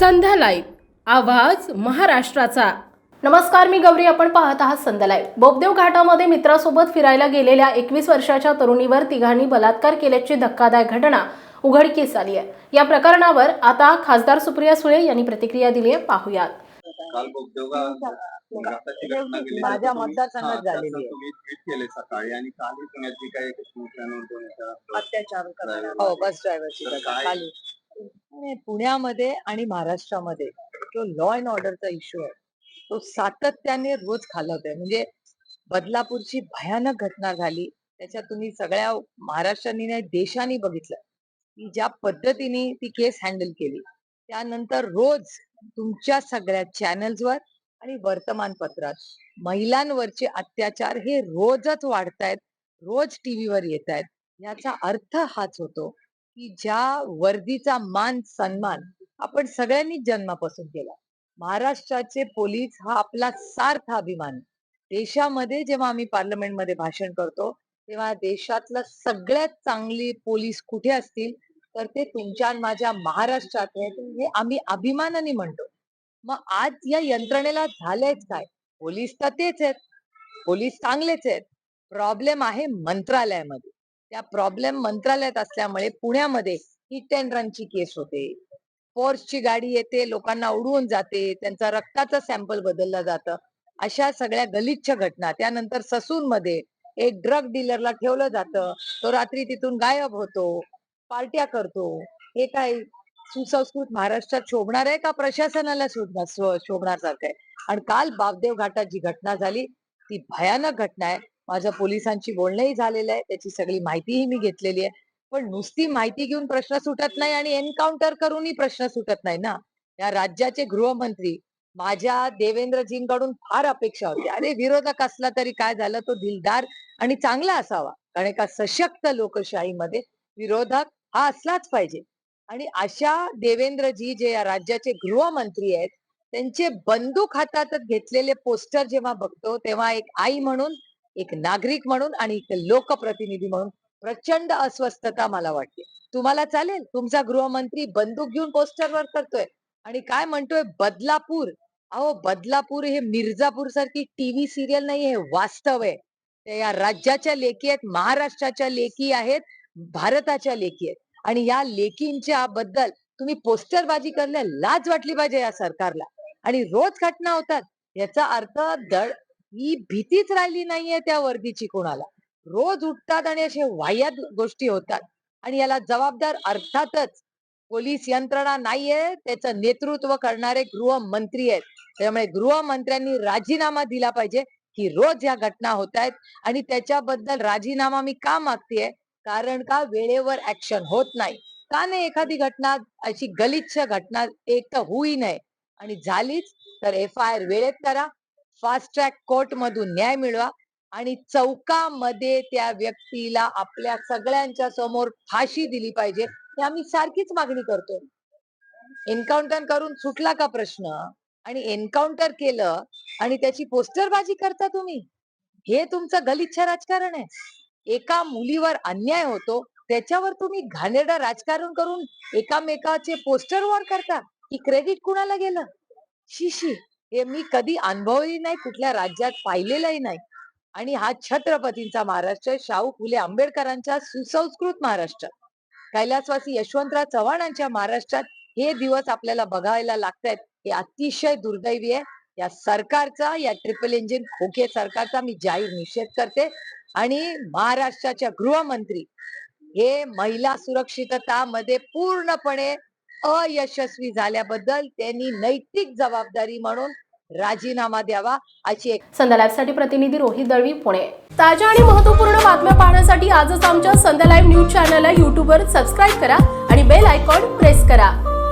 संध्या live आवाज महाराष्ट्राचा नमस्कार मी गौरी आपण पाहत आहात संध्या लाईव्ह बोबदेव घाटामध्ये मित्रासोबत फिरायला गेलेल्या एकवीस वर्षाच्या तरुणीवर तिघांनी बलात्कार केल्याची धक्कादायक घटना उघडकीस आली आहे या प्रकरणावर आता खासदार सुप्रिया सुळे यांनी प्रतिक्रिया दिली आहे पाहुयात काल बोगदेवगा घाटाची घटना घडली. माझ्या मतदारसंघात झालेली आहे. तुम्ही ट्विट केले सकाळी आणि कालही काही सूचना अत्याचार. हो बस ड्रायव्हरची तर घटना काय- खाली आणि पुण्यामध्ये आणि महाराष्ट्रामध्ये जो लॉ अँड ऑर्डरचा इश्यू आहे तो सातत्याने रोज खालवतोय म्हणजे बदलापूरची भयानक घटना झाली. त्याच्यात तुम्ही सगळ्या महाराष्ट्राने नाही देशाने बघितलं की ज्या पद्धतीने ती केस हँडल केली. त्यानंतर रोज तुमच्या सगळ्या चॅनल्सवर आणि वर्तमानपत्रात महिलांवरचे अत्याचार हे रोजच वाढतायत रोज टीव्हीवर येत आहेत याचा अर्थ हाच होतो की ज्या वर्दीचा मान सन्मान आपण सगळ्यांनी जन्मापासून केला. महाराष्ट्राचे पोलीस हा आपला सार्थ अभिमान. देशामध्ये जेव्हा आम्ही पार्लमेंटमध्ये भाषण करतो तेव्हा देशातलं सगळ्यात चांगली पोलीस कुठे असतील? तर ते तुमच्या माझ्या महाराष्ट्रात आहेत. हे आम्ही अभिमानाने म्हणतो. मग आज या यंत्रणेला झालंयच काय? पोलीस तर तेच आहेत. पोलीस चांगलेच आहेत. प्रॉब्लेम आहे मंत्रालयामध्ये. त्या प्रॉब्लेम मंत्रालयात असल्यामुळे पुण्यामध्ये हिट अँड रनची केस होते. फोर्सची गाडी येते लोकांना उडवून जाते त्यांचा रक्ताचा सॅम्पल बदललं जातं. अशा सगळ्या गलिच्छ घटना. त्यानंतर ससून मध्ये एक ड्रग डीलरला ठेवलं जातं. तो रात्री तिथून गायब होतो पार्ट्या करतो. हे काय सुसंस्कृत महाराष्ट्रात शोभणार आहे का? प्रशासनाला शोधणार शोभणार सारखं आहे. आणि काल बापदेव घाटात जी घटना झाली ती भयानक घटना आहे. माझं पोलिसांशी बोलणंही झालेलं आहे त्याची सगळी माहितीही मी घेतलेली आहे. पण नुसती माहिती घेऊन प्रश्न सुटत नाही आणि एन्काउंटर करूनही प्रश्न सुटत नाही ना. या राज्याचे गृहमंत्री माझ्या देवेंद्रजींकडून फार अपेक्षा होती. अरे विरोधक असला तरी काय झालं? तो दिलदार आणि चांगला असावा. कारण एका सशक्त लोकशाहीमध्ये विरोधक हा असलाच पाहिजे. आणि अशा देवेंद्रजी जे या राज्याचे गृहमंत्री आहेत त्यांचे बंदूक हातातच घेतलेले पोस्टर जेव्हा बघतो तेव्हा एक आई म्हणून एक नागरिक म्हणून आणि एक लोकप्रतिनिधी म्हणून प्रचंड अस्वस्थता मला वाटते. तुम्हाला चालेल? तुमचा गृहमंत्री बंदूक घेऊन पोस्टरवर करतोय. आणि काय म्हणतोय? बदलापूर. अहो बदलापूर हे मिर्जापूर सारखी टीव्ही सिरियल नाही हे वास्तव आहे. ते या राज्याच्या लेखी आहेत महाराष्ट्राच्या लेखी आहेत भारताच्या लेखी आहेत. आणि या लेखींच्या बद्दल तुम्ही पोस्टरबाजी करण्या लाज वाटली पाहिजे या सरकारला. आणि रोज घटना होतात. याचा अर्थ दड ही भीतीच राहिली नाहीये त्या वर्दीची कोणाला. रोज उठतात आणि असे वाह्यात गोष्टी होतात. आणि याला जबाबदार अर्थातच पोलीस यंत्रणा नाहीये. त्याचं नेतृत्व करणारे गृहमंत्री आहेत. त्यामुळे गृहमंत्र्यांनी राजीनामा दिला पाहिजे की रोज या घटना होत आहेत. आणि त्याच्याबद्दल राजीनामा मी का मागतेय? कारण का वेळेवर ऍक्शन होत नाही. का नाही एखादी घटना अशी गलिच्छ घटना एक तर होई नये. आणि झालीच तर एफ आय आर वेळेत करा. फास्ट ट्रॅक कोर्ट मधून न्याय मिळवा आणि चौकामध्ये त्या व्यक्तीला आपल्या सगळ्यांच्या समोर फाशी दिली पाहिजे हे आम्ही सारखीच मागणी करतोय एन्काउंटर करून सुटला का प्रश्न? आणि एन्काउंटर केलं आणि त्याची पोस्टरबाजी करता तुम्ही? हे तुमचं गलिच्छ राजकारण आहे. एका मुलीवर अन्याय होतो त्याच्यावर तुम्ही घाणेरडं राजकारण करून एकामेकाचे पोस्टर वॉर करता की क्रेडिट कुणाला गेलं? शिशी हे मी कधी अनुभवही नाही कुठल्या राज्यात पाहिलेलंही नाही. आणि हा छत्रपतींचा महाराष्ट्र शाहू फुले आंबेडकरांच्या सुसंस्कृत महाराष्ट्रात. कैलासवासी यशवंतराव चव्हाणांच्या महाराष्ट्रात हे दिवस आपल्याला बघायला लागतायत. हे अतिशय दुर्दैवी आहे. या सरकारचा या ट्रिपल इंजिन खोके सरकारचा मी जाहीर निषेध करते. आणि महाराष्ट्राच्या गृहमंत्री हे महिला सुरक्षितता मध्ये पूर्णपणे अयशस्वी झाल्याबद्दल त्यांनी नैतिक जबाबदारी म्हणून राजीनामा द्यावा अशी एक संध्या साठी प्रतिनिधी रोहित दळवी पुणे. ताज्या आणि महत्त्वपूर्ण बातम्या पाहण्यासाठी आजच आमच्या संध्या लाईव्ह न्यूज चॅनलला युट्यूबवर सबस्क्राईब करा आणि बेल आयकॉन प्रेस करा.